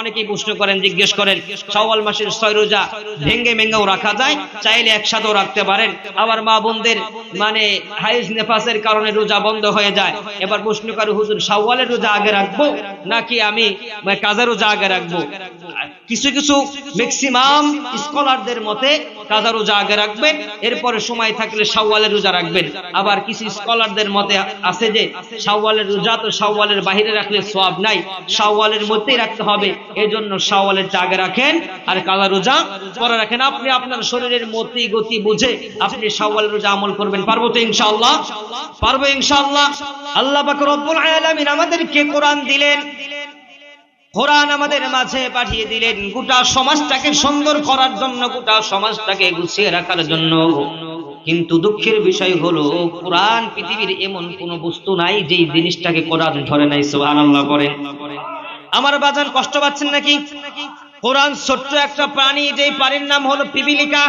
অনেকেই প্রশ্ন করেন, জিজ্ঞেস করেন মাসের ছয় রোজা ভেঙ্গে রাখা যায়? চাইলে একসাথেও রাখতে পারেন। আবার মা বোনদের মানে হাইজ নেফাসের কারণে রোজা বন্ধ হয়ে যায়। এবার প্রশ্ন করে, হুজুর, শাওয়ালের রোজা আগে রাখব নাকি আমি কাজের রোজা আগে রাখব? কিছু কিছু ম্যাক্সিমাম স্কলারদের মতে কাজা রোজা আগে রাখবেন, এরপরে সময় থাকলে শাওয়ালের রোজা রাখবেন। আবার কিছু স্কলারদের মতে আছে যে, শাওয়ালের রোজা তো শাওয়ালের বাইরে রাখলে সওয়াব নাই, শাওয়ালের মধ্যেই রাখতে হবে, এজন্য শাওয়ালের আগে রাখেন, আর কাজা রোজা পরে রাখেন। আপনি আপনার শরীরের মতি গতি বুঝে আপনি শাওয়ালের রোজা আমল করবেন। পারব তো ইনশাআল্লাহ? পারব ইনশাআল্লাহ? আল্লাহ পাক রব্বুল আলামিন আমাদেরকে কোরআন দিলেন কোরআন আমাদের মাঝে পাঠিয়ে দিলেন। গোটা সমাজটাকে সুন্দর করার জন্য, গোটা সমাজটাকে গুছিয়ে রাখার জন্য। কিন্তু দুঃখের বিষয় হলো, কোরআন পৃথিবীর এমন কোন বস্তু নাই যেই জিনিসটাকে কোরআন ধরে নাই, সুবহানাল্লাহ করেন আমার বাজান, কষ্ট পাচ্ছেন নাকি? কোরআন ছোট্ট একটা প্রাণী, যেই প্রাণীর নাম হলো পিপিলিকা।